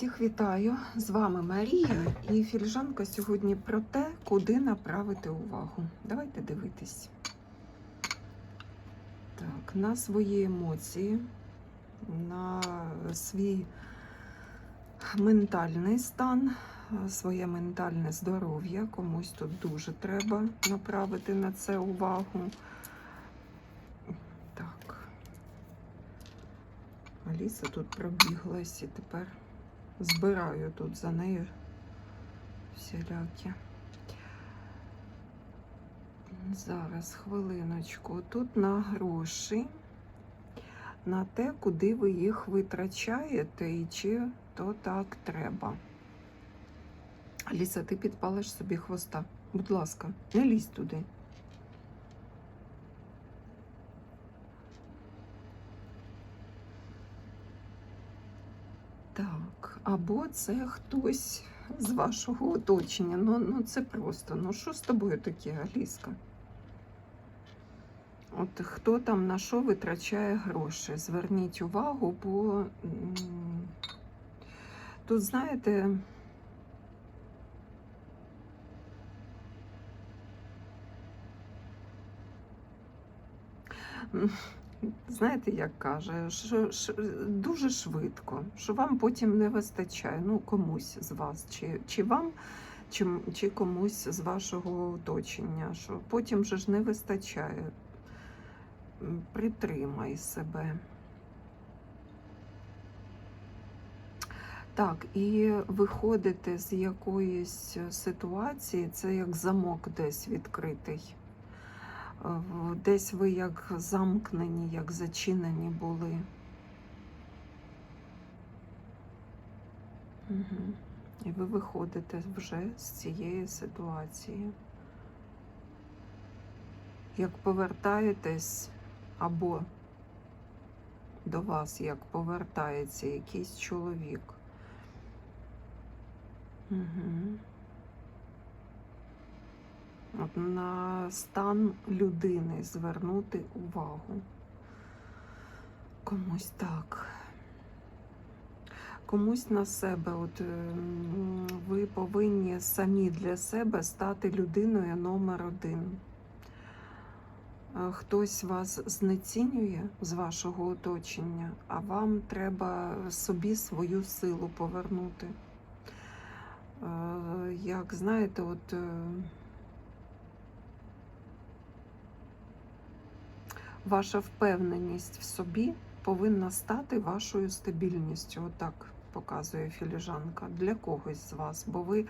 Всіх вітаю! З вами Марія і філіжанка сьогодні про те, куди направити увагу. Давайте дивитись. Так, на свої емоції, на свій ментальний стан, своє ментальне здоров'я. Комусь тут дуже треба направити на це увагу. Так. Аліса тут пробіглась і тепер збираю тут за нею всілякі. Зараз хвилиночку. Тут на гроші, на те, куди ви їх витрачаєте і чи то так треба. Аліса, ти підпалиш собі хвоста. Будь ласка, не лізь туди. Так, або це хтось з вашого оточення. Ну, ну це просто. Ну що з тобою таке, Аліска? От хто там на що витрачає гроші? Зверніть увагу, бо тут, знаєте, знаєте, як каже, що, що дуже швидко, що вам потім не вистачає, ну, комусь з вас, чи, чи вам, чи, чи комусь з вашого оточення, що потім же ж не вистачає. Притримай себе. Так, і виходити з якоїсь ситуації, це як замок десь відкритий. Десь ви як замкнені, як зачинені були. Угу. І ви виходите вже з цієї ситуації. Як повертаєтесь або до вас, як повертається якийсь чоловік. Угу. От на стан людини звернути увагу. Комусь так. Комусь на себе. От ем, ви повинні самі для себе стати людиною номер один. Е, Хтось вас знецінює з вашого оточення, а вам треба собі свою силу повернути. Е, Як знаєте, от. Ваша впевненість в собі повинна стати вашою стабільністю. Отак показує філіжанка для когось з вас. Бо ви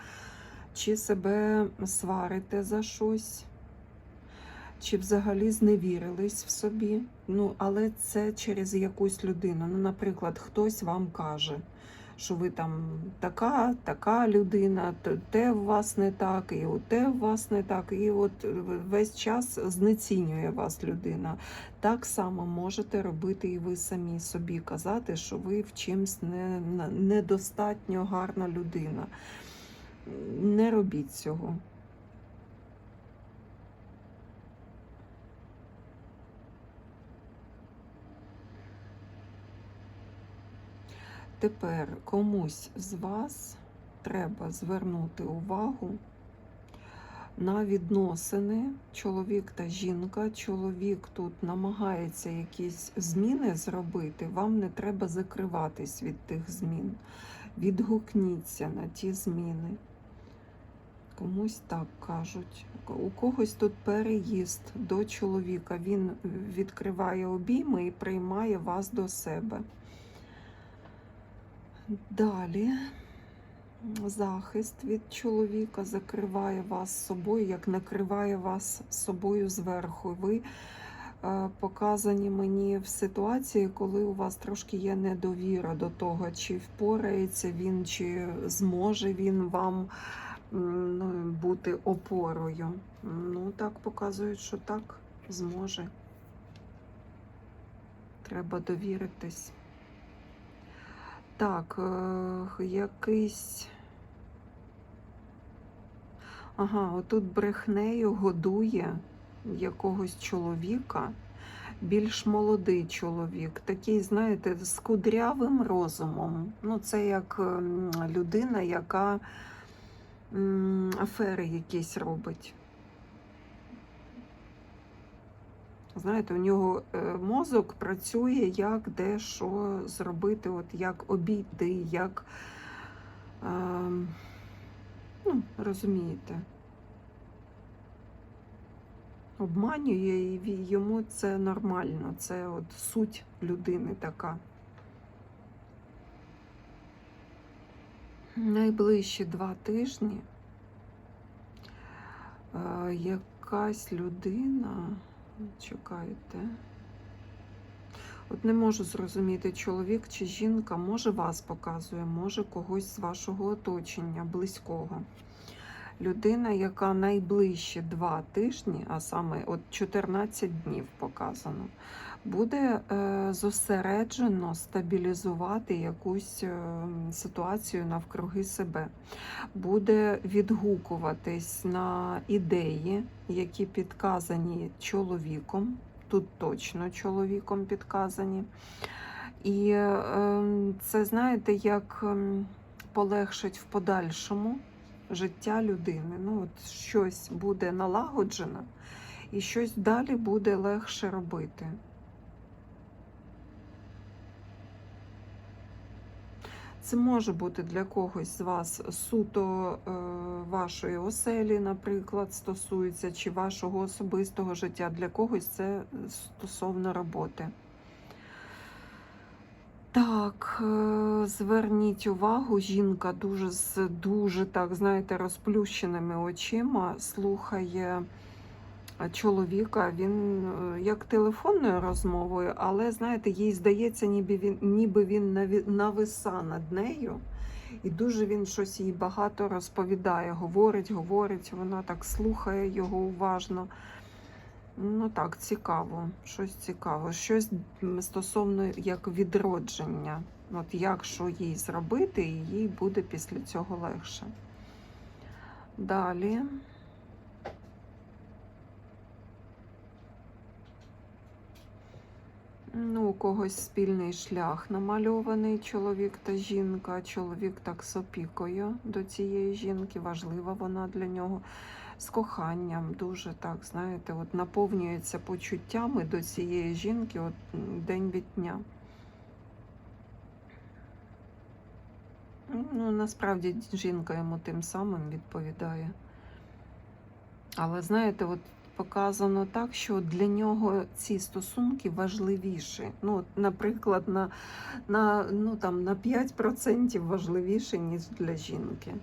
чи себе сварите за щось, чи взагалі зневірились в собі. Ну, але це через якусь людину. Ну, наприклад, хтось вам каже, що ви там така, така людина, те у вас не так, і те у вас не так. І от весь час знецінює вас людина. Так само можете робити і ви самі собі казати, що ви в чимсь не, недостатньо гарна людина. Не робіть цього. Тепер комусь з вас треба звернути увагу на відносини чоловік та жінка. Чоловік тут намагається якісь зміни зробити. Вам не треба закриватись від тих змін. Відгукніться на ті зміни. Комусь так кажуть. У когось тут переїзд до чоловіка. Він відкриває обійми і приймає вас до себе. Далі захист від чоловіка закриває вас собою, як накриває вас собою зверху. Ви е, показані мені в ситуації, коли у вас трошки є недовіра до того, чи впорається він, чи зможе він вам ну, бути опорою. Ну, так показують, що так зможе. Треба довіритись. Так, е, якийсь. Ага, отут брехнею годує якогось чоловіка, більш молодий чоловік, такий, знаєте, з кудрявим розумом. Ну, це як людина, яка афери якісь робить. Знаєте, у нього е, мозок працює, як де що зробити, от як обійти, як. ем, ну, розумієте. Обманює і йому це нормально. Це от суть людини така. Найближчі два тижні е, якась людина. Чекайте. От не можу зрозуміти, чоловік чи жінка, може вас показує, може когось з вашого оточення, близького. Людина, яка найближчі два тижні, а саме от 14 днів показано, буде е, зосереджено стабілізувати якусь е, ситуацію навкруги себе, буде відгукуватись на ідеї, які підказані чоловіком. Тут точно чоловіком підказані. І е, це, знаєте, як ем, полегшить в подальшому життя людини. Ну, от щось буде налагоджено, і щось далі буде легше робити. Це може бути для когось з вас суто е, вашої оселі, наприклад, стосується, чи вашого особистого життя. Для когось це стосовно роботи. Так, е, зверніть увагу, жінка дуже з дуже так, знаєте, розплющеними очима слухає е, чоловіка. Він е, як телефонною розмовою, але знаєте, їй здається, ніби він ніби він нависа над нею. І дуже він щось їй багато розповідає, говорить, говорить, вона так слухає його уважно. Ну так, цікаво, щось цікаво. Щось стосовно як відродження. От як що їй зробити, і їй буде після цього легше. Далі. Ну, у когось спільний шлях намальований чоловік та жінка. Чоловік так з опікою до цієї жінки, важлива вона для нього з коханням, дуже так, знаєте, от наповнюється почуттями до цієї жінки от, день від дня. Ну, насправді жінка йому тим самим відповідає. Але знаєте, от показано так, що для нього ці стосунки важливіші. Ну, от, наприклад, на, на, ну, там, на 5% важливіші, ніж для жінки.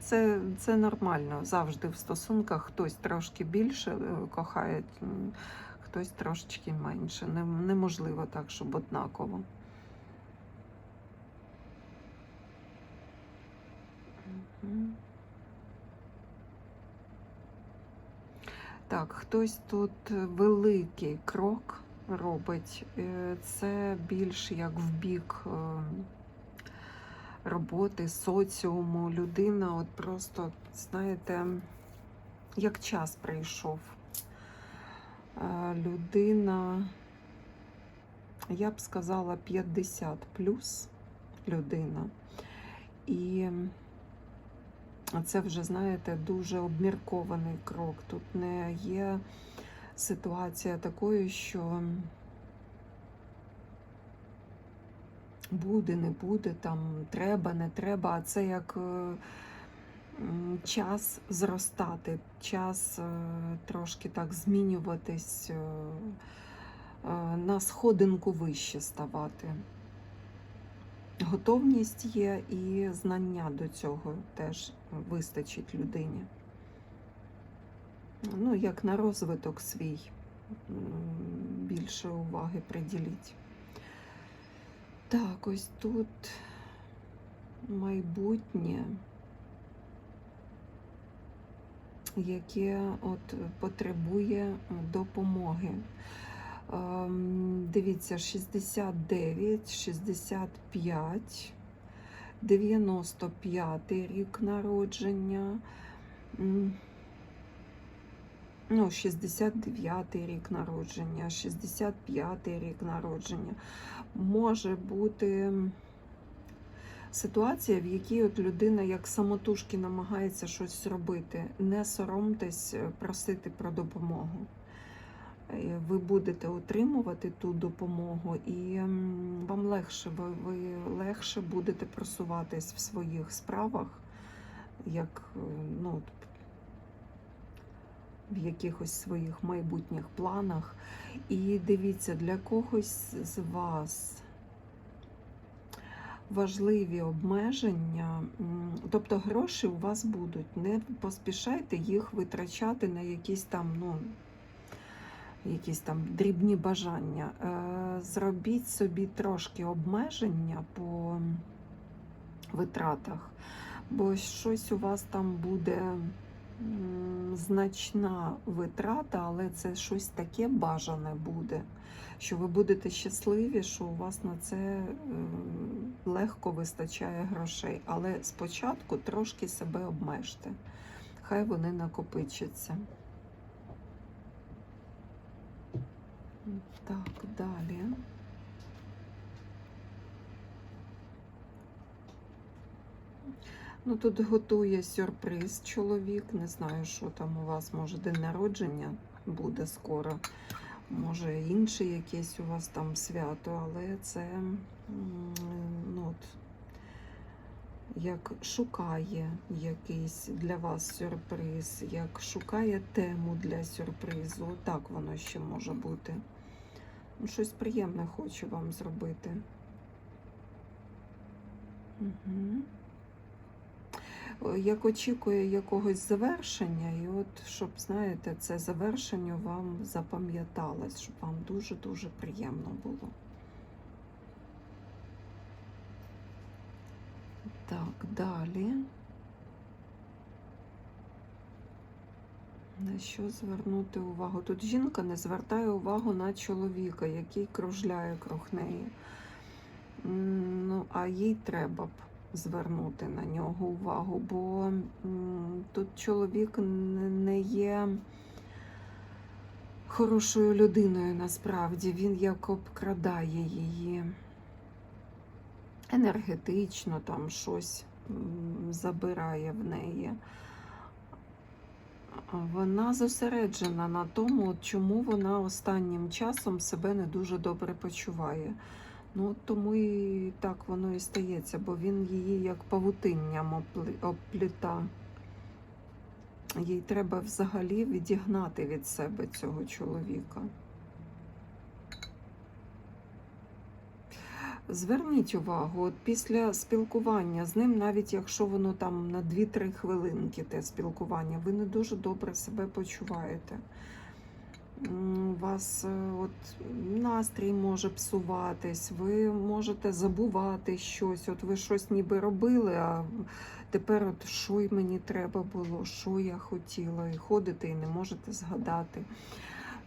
Це, це нормально. Завжди в стосунках хтось трошки більше е, кохає, хтось трошечки менше. Неможливо так, щоб однаково. Так, хтось тут великий крок робить. Е, Це більш як в бік е, роботи, соціуму. Людина, от просто, знаєте, як час прийшов. Е, Людина, я б сказала, 50 плюс людина. І це вже, знаєте, дуже обміркований крок. Тут не є ситуація такою, що буде, не буде, там треба, не треба. А це як е, час зростати, час е, трошки так змінюватись, е, на сходинку вище ставати. Готовність є і знання до цього теж вистачить людині. Ну, як на розвиток свій більше уваги приділіть. Так, ось тут майбутнє, яке от потребує допомоги. Ем, Дивіться, 69, 65, 95 рік народження. Ну, 69-й рік народження, 65-й рік народження. Може бути ситуація, в якій от людина як самотужки намагається щось зробити. Не соромтесь е, просити про допомогу. Е, Ви будете отримувати ту допомогу, і вам легше, ви, ви легше будете просуватись в своїх справах, як е, ну, в якихось своїх майбутніх планах. І дивіться, для когось з вас важливі обмеження, тобто гроші у вас будуть. Не поспішайте їх витрачати на якісь там, ну, якісь там дрібні бажання. Е, Зробіть собі трошки обмеження по витратах, бо щось у вас там буде значна витрата, але це щось таке бажане буде, що ви будете щасливі, що у вас на це е, легко вистачає грошей. Але спочатку трошки себе обмежте. Хай вони накопичаться. Так, далі. Ну, тут готує сюрприз чоловік. Не знаю, що там у вас, може, день народження буде скоро. Може, інше якесь у вас там свято, але це ну, от, як шукає якийсь для вас сюрприз, як шукає тему для сюрпризу. Так воно ще може бути. Ну, Щось приємне хоче вам зробити. Угу. Як очікує якогось завершення, і от, щоб, знаєте, це завершення вам запам'яталось, щоб вам дуже-дуже приємно було. Так, далі. На що звернути увагу? Тут жінка не звертає увагу на чоловіка, який кружляє круг неї. Ну, а їй треба б звернути на нього увагу, бо тут чоловік не- є хорошою людиною насправді. Він як обкрадає її енергетично, там щось забирає в неї. Вона зосереджена на тому, чому вона останнім часом себе не дуже добре почуває. Ну, тому і так воно і стається, бо він її як павутинням оплі- опліта. Їй треба взагалі відігнати від себе цього чоловіка. Зверніть увагу, от після спілкування з ним, навіть якщо воно там на 2-3 хвилинки те спілкування, ви не дуже добре себе почуваєте. У вас е, от, настрій може псуватись, ви можете забувати щось. От ви щось ніби робили, а тепер от що й мені треба було, що я хотіла, і ходите і не можете згадати.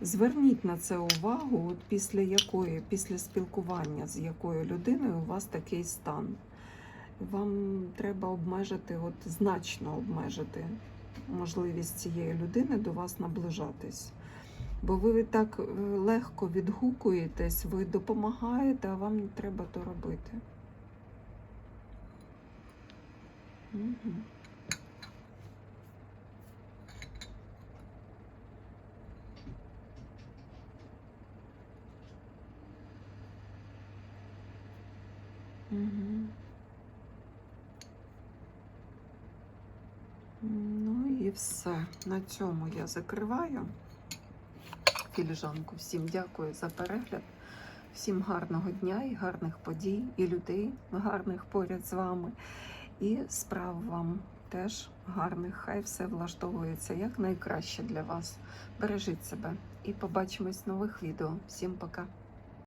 Зверніть на це увагу, от після якої, після спілкування з якою людиною у вас такий стан. Вам треба обмежити, от значно обмежити можливість цієї людини до вас наближатись. Бо ви так е, легко відгукуєтесь, ви допомагаєте, а вам не треба то робити. Угу. Ну і все. На цьому я закриваю філіжанку. Всім дякую за перегляд. Всім гарного дня і гарних подій, і людей гарних поряд з вами. І справ вам теж гарних. Хай все влаштовується як найкраще для вас. Бережіть себе і побачимось в нових відео. Всім пока!